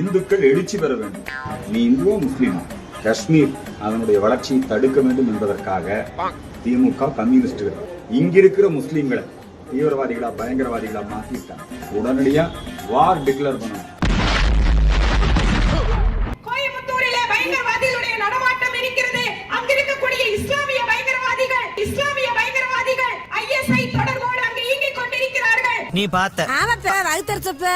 இந்துக்கள் எழுச்சி பெற வேண்டும். நீ இந்துவோ முஸ்லீமா? காஷ்மீர் அதனுடைய வளர்ச்சியை தடுக்க வேண்டும் என்பதற்காக திமுக கம்யூனிஸ்டுகள் இங்கிருக்கிற முஸ்லீம்களை தீவிரவாதிகளா பயங்கரவாதிகளா மாத்திட்டாங்க. உடனடியா வார் டிக்ளேர் பண்ணணும். கோயம்புத்தூரிலே பயங்கரவாதிகளுடைய நடமாட்டம் இருக்கிறது. அங்க இருக்கக்கூடிய இஸ்லாமிய பயங்கரவாதிகள் இஸ்லாமிய பயங்கரவாதிகள் ஐஎஸ்ஐ தொடர்போடு அங்கு இயங்கிக் கொண்டிருக்கிறார்கள். நீ பார்த்த. ஆமாப்ப வகுத்தரிச்சப்ப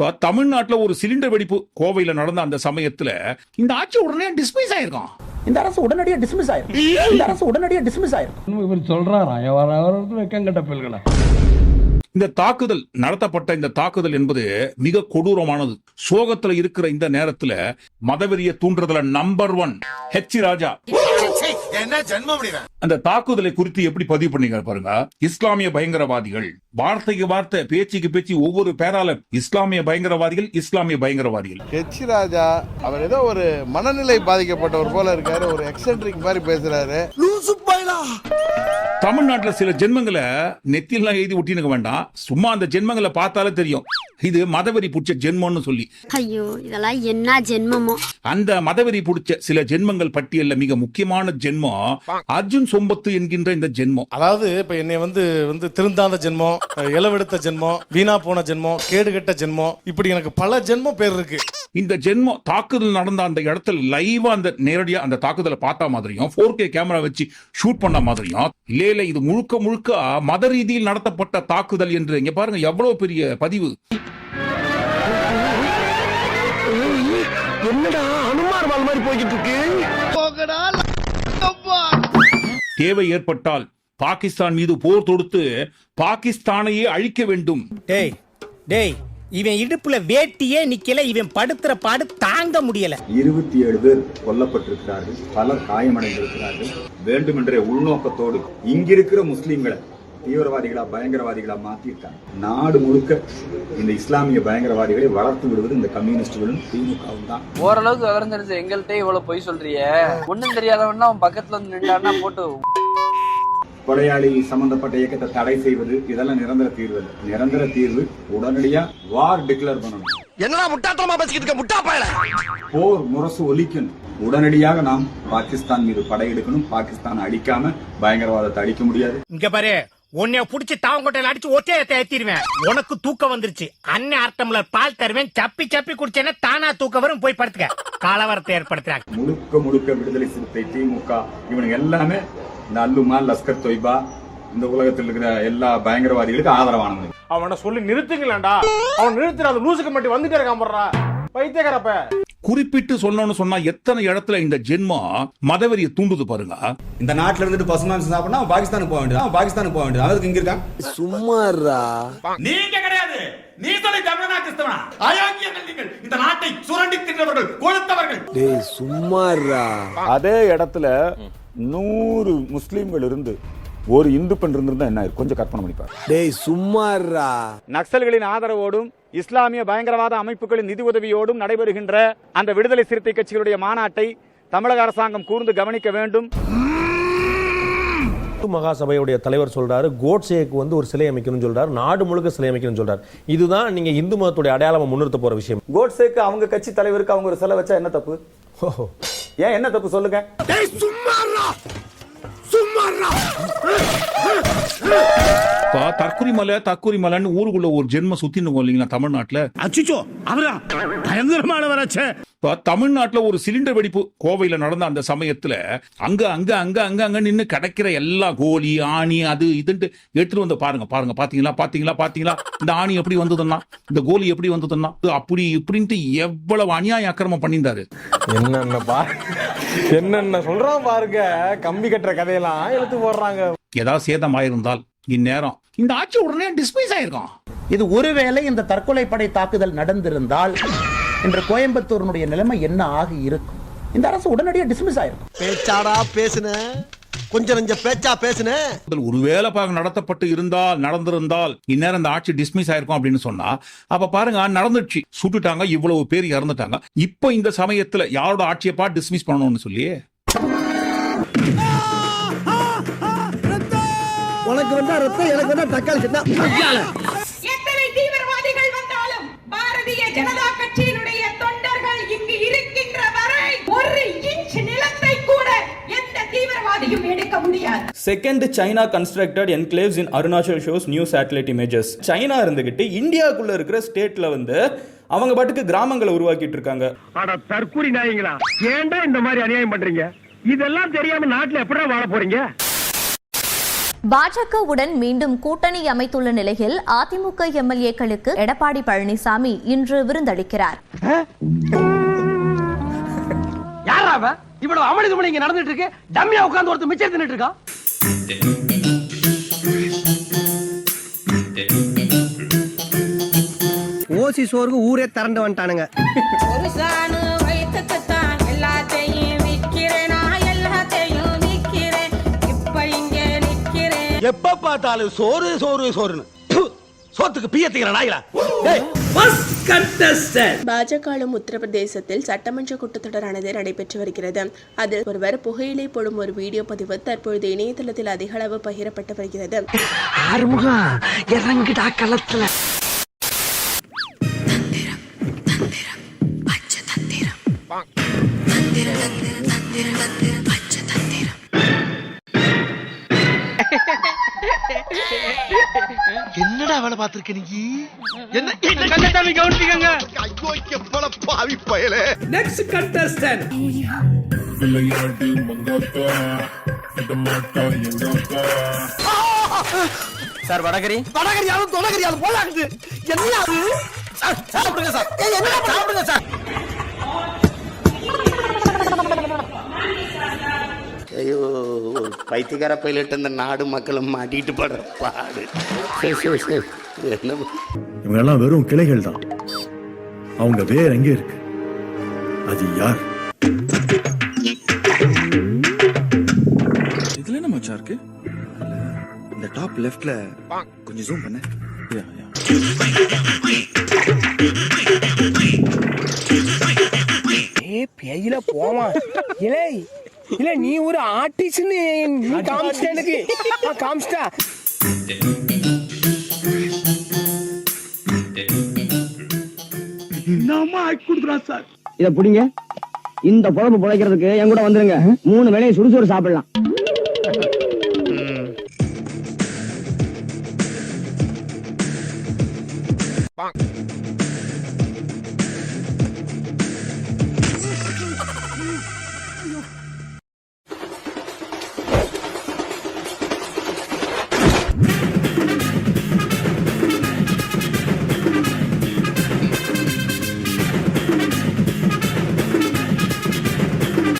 இப்ப தமிழ்நாட்டுல ஒரு சிலிண்டர் வெடிப்பு கோவையில நடந்த அந்த சமயத்துல இந்த ஆட்சி உடனே டிஸ்மிஸ் ஆயிருக்கும். இந்த அரசு உடனடியா டிஸ்மிஸ் ஆயிருக்கும். இந்த அரசு உடனடியா டிஸ்மிஸ் ஆயிருக்கும். இவர் சொல்றாராம் எவர அவருக்கு வெக்கங்கட்ட பிள்ளைகளா இந்த தாக்குதல் நடத்தப்பட்ட இந்த தாக்குதல் என்பது மிக கொடூரமானது. சோகத்துல இருக்கிற இந்த நேரத்துல மதவெறிய தூண்டுறதுல நம்பர் ஒன் ஹெச் ராஜா. என்ன ஜென்மம் அந்த தாக்குதலை குறித்து எப்படி பதிவு பண்ணீங்க பாருங்க. இஸ்லாமிய பயங்கரவாதிகள். வார்த்தைக்கு வார்த்தை பேச்சுக்கு பேச்சு ஒவ்வொரு பேரால இஸ்லாமிய பயங்கரவாதிகள் இஸ்லாமிய பயங்கரவாதிகள். ஹெச் ராஜா அவர் ஏதோ ஒரு மனநிலை பாதிக்கப்பட்டவர் போல இருக்காரு ஒரு எக்ஸென்ட்ரிக் மாதிரி பேசுறாரு. தமிழ்நாட்டுல சில ஜென்மங்களை நெத்தியெல்லாம் எழுதி ஒட்டினுக்க வேண்டாம். சும்மா அந்த ஜென்மங்களை பார்த்தாலே தெரியும். இது மதவெறி புடிச்ச ஜென்மம்னு சொல்லி. ஐயோ இதெல்லாம் என்ன ஜென்மமோ? அந்த மதவெறி புடிச்ச சில ஜென்மங்கள் பட்டியல்ல மிக முக்கியமான ஜென்மம் அர்ஜுன் சொம்பத்து என்கின்ற இந்த ஜென்மம். அதாவது இப்ப என்னை வந்து வந்து திருந்தாத ஜென்மம் இளவெடுத்த ஜென்மம் வீணா போன ஜென்மம் கேடுகெட்ட ஜென்மம் இப்படி எனக்கு பல ஜென்மம் பேர் இருக்கு. இந்த ஜென்மம் தாக்குதல் நடந்த அந்த இடத்துல லைவா அந்த நேரடியா அந்த தாக்குதலை பார்த்த மாதிரியும் ஃபோர் கே கேமரா வச்சு ஷூட் பண்ண மாதிரியும் இல்ல இல்ல இது முழுக்க முழுக்க மத ரீதியில் நடத்தப்பட்ட தாக்குதல் என்று இங்க பாருங்க எவ்வளவு பெரிய பதிவு. என்னடா அனுமார் வால் மாதிரி போய்கிட்டு இருக்கு? தேவை ஏற்பட்டால் பாகிஸ்தான் மீது போர் தொடுத்து பாகிஸ்தானையே அழிக்க வேண்டும். டேய் டேய் இவன் இடுப்புல வேட்டியே நிக்கல இவன் படுத்துற பாடு தாங்க முடியல. இருபத்தி ஏழு பேர் கொல்லப்பட்டிருக்கிறார்கள் பலர் காயமடைந்திருக்கிறார்கள். வேண்டுமென்றே உள்நோக்கத்தோடு இங்கிருக்கிற முஸ்லீம்களை தீவிரவாதிகளா பயங்கரவாதிகளா மாத்திருக்காங்க நாடு முழுக்க இந்த இஸ்லாமிய பயங்கரவாதிகளை வளர்த்து விடுவது இந்த கம்யூனிஸ்டுகளும் திமுகவும் தான். ஓரளவுக்கு விவரம் தெரிஞ்ச எங்கள்கிட்ட இவ்வளவு பொய் சொல்றிய. ஒண்ணும் தெரியாதவன்னா அவன் பக்கத்துல வந்து நின்றான்னா போட்டு கொலையாளி சம்பந்தப்பட்ட இயக்கத்தை தடை செய்வது இதெல்லாம் நிரந்தர தீர்வு. நிரந்தர தீர்வு உடனடியா வார் டிக்ளேர் பண்ணணும். என்னடா முட்டாத்தனமா பேசிக்கிட்டு இருக்க? முட்டா பயல. போர் முரசு ஒலிக்கணும். உடனடியாக நாம் பாகிஸ்தான் மீது படையெடுக்கணும் பாகிஸ்தான் அடிக்காம பயங்கரவாதத்தை அடிக்க முடியாது. இங்க பாரு உன்னைய புடிச்சு தாவங்கொட்டையில அடிச்சு ஒத்தையத்தை ஏத்திடுவேன். உனக்கு தூக்கம் வந்துருச்சு. அண்ணன் ஆர்டம்ல பால் தருவேன். சப்பி சப்பி குடிச்சேன்னா தானா தூக்கம் வரும். போய் படுத்துக்க. காலவரத்தை ஏற்படுத்துறாங்க. முழுக்க முழுக்க விடுதலை சிறுத்தை திமுக இவனுங்க எல்லாமே இந்த அல்லுமா லஸ்கர் தொய்பா இந்த உலகத்தில் இருக்கிற எல்லா பயங்கரவாதிகளுக்கு ஆதரவானவங்க அவனை சொல்லி நிறுத்துங்களேன்டா. அவன் நிறுத்துற அது லூசுக்கு மட்டும் வந்துட்டே இருக்கான் போடுறா பைத்தியக்காரப்ப. குறிப்பிட்டு சொல்லணும்னு சொன்னா எத்தனை இடத்துல இந்த ஜென்மம் மதவெறியை தூண்டுது பாருங்க. இந்த நாட்டுல இருந்துட்டு பசுமான் சாப்பிடா அவன் பாகிஸ்தானுக்கு போக வேண்டியது பாகிஸ்தானுக்கு போக வேண்டியது அவருக்கு இங்க இருக்கான் சும்மாறா நீங்க கிடையாது. நீ சொல்லி தமிழனா கிறிஸ்தவனா? அயோக்கியர்கள் நீங்கள். இந்த நாட்டை சுரண்டி தின்றவர்கள் கொளுத்தவர்கள். டேய் சும்மாறா அதே இடத்துல நூறு முஸ்லீம்கள் இருந்து ஒரு இந்து பெண் இருந்திருந்தா என்ன? கொஞ்சம் கற்பனை பண்ணிப்பாரு டேய் சும்மாறா நக்சல்களின் ஆதரவோடும் இஸ்லாமிய பயங்கரவாத அமைப்புகளின் நிதி உதவியோடும் நடைபெறுகின்ற அந்த விடுதலை சிறுத்தை கட்சிகளுடைய மாநாட்டை தமிழக அரசாங்கம் கூர்ந்து கவனிக்க வேண்டும். மகாசபையுடைய தலைவர் சொல்றாரு கோட்சேக்கு வந்து ஒரு சிலை அமைக்கணும்னு சொல்றாரு நாடு முழுக்க சிலை அமைக்கணும்னு சொல்றாரு. இதுதான் நீங்க இந்து மதத்துடைய அடையாளமா முன்னிறுத்த போற விஷயம். கோட்ஸேக்கு அவங்க கட்சி தலைவருக்கு அவங்க ஒரு சிலை வச்சா என்ன தப்பு? ஏன் என்ன தப்பு சொல்லுங்க? சும்மாறா. சும்மாறா. இப்ப தற்குறி மலை தற்குறி மலைன்னு ஊருக்குள்ள ஒரு ஜென்ம சுத்தின்னு இல்லைங்களா தமிழ்நாட்டுல? அச்சுச்சோ அவரா? பயங்கரமான வராச்சே. இப்ப தமிழ்நாட்டுல ஒரு சிலிண்டர் வெடிப்பு கோவையில நடந்த அந்த சமயத்துல அங்க அங்க அங்க அங்க அங்க நின்னு கிடைக்கிற எல்லா கோலி ஆணி அது இதுன்ட்டு எடுத்துட்டு வந்து பாருங்க பாருங்க. பாத்தீங்களா பாத்தீங்களா பாத்தீங்களா? இந்த ஆணி எப்படி வந்ததுன்னா இந்த கோலி எப்படி வந்ததுன்னா அப்படி இப்படின்ட்டு எவ்வளவு அநியாய அக்கிரமம் பண்ணியிருந்தாரு. என்னென்ன பா என்னென்ன சொல்றான் பாருங்க. கம்பி கட்டுற கதையெல்லாம் எடுத்து போடுறாங்க. ஏதாவது சேதம் ஆயிருந்தால் இந்நேரம் இந்த ஆட்சி உடனே டிஸ்மிஸ் ஆயிருக்கும். இது ஒருவேளை இந்த தற்கொலை படை தாக்குதல் நடந்திருந்தால் இன்று கோயம்புத்தூரினுடைய நிலைமை என்ன ஆகி இருக்கும்? இந்த அரசு உடனடியா டிஸ்மிஸ் ஆயிருக்கும். பேச்சாடா பேசுன. கொஞ்சம் நெஞ்ச பேச்சா பேசுன. ஒருவேளை பாருங்க நடத்தப்பட்டு இருந்தால் நடந்திருந்தால் இந்நேரம் இந்த ஆட்சி டிஸ்மிஸ் ஆயிருக்கும் அப்படின்னு சொன்னா அப்ப பாருங்க நடந்துச்சு சுட்டுட்டாங்க இவ்வளவு பேர் இறந்துட்டாங்க. இப்போ இந்த சமயத்துல யாரோட ஆட்சியப்பா டிஸ்மிஸ் பண்ணணும்னு சொல்லி அவனுக்கு வந்தா ரத்தம் எனக்கு வந்தா தக்காளி Satna second China constructed enclaves in Arunachal shows new satellite images China இருந்துகிட்டு இந்தியாவுக்குள்ள இருக்கிற ஸ்டேட்ல வந்து அவங்க பாட்டுக்கு கிராமங்களை உருவாக்கிட்டு இருக்காங்க. ஆனா தற்கூரி நாயங்களா. ஏன்டா இந்த மாதிரி அநியாயம் பண்றீங்க? இதெல்லாம் தெரியாம நாட்டுல எப்படா வாழ போறீங்க? பாஜகவுடன் மீண்டும் கூட்டணி அமைத்துள்ள நிலையில் அதிமுக எம்எல்ஏக்களுக்கு எடப்பாடி பழனிசாமி இன்று விருந்தளிக்கிறார். இவ்வளவு அமளி துமளி இங்க நடந்துட்டு இருக்கு. டம்மியா உட்கார்ந்து ஒருத்தர் மிச்சம் தின்னுட்டு இருக்கான் ஓசி சோறுக்கு ஊரே திரண்டு வந்துட்டானுங்க. எப்ப பார்த்தாலும் சோறு சோறு சோறுன்னு. சோத்துக்கு பியத்துக்கிற நாய்களா? பாஜக உத்தரப்பிரதேசத்தில் சட்டமன்ற கூட்டத்தொடரானது நடைபெற்று வருகிறது. அதில் ஒருவர் புகையிலை போடும் ஒரு வீடியோ பதிவு தற்பொழுது இணையதளத்தில் அதிக அளவு பகிரப்பட்டு வருகிறது. ஆறுமுகம் இறங்கிடா என்னடா வேலை பார்த்திருக்க நீ? என்ன கண்டசாமி கவனிச்சுக்கங்க. ஐயோ. எப்பல பாவி பயலே நெக்ஸ்ட் கண்டஸ்டன்ட் சார் வடகரி. வடகரியாலும் தொடகரியாலும் போலாக்குது. என்ன அது? சார், சாப்பிடுங்க சார். என்ன சாப்பிடுங்க சார். பைத்தியக்கார பைலட் இந்த நாடு மக்களும் மாட்டிட்டு படுற பாடு. என்ன? இவங்க எல்லாம் வெறும் கிளைகள் தான். அவங்க வேற எங்க இருக்கு? அது யார்? இதுல என்ன மச்சா இருக்கு? இந்த டாப் லெஃப்ட்ல கொஞ்சம் ஜூம் பண்ண. ஏ பேயில போமா இலே. இல்ல நீ ஒரு ஆர்டிஸ்ட் நீ காமிச்சிட்ட சார். இத புடிங்க. இந்த குழம்பு புழைக்கிறதுக்கு என் கூட வந்துருங்க. மூணு வேலையை சுறுசுறு சாப்பிடலாம். Bonk.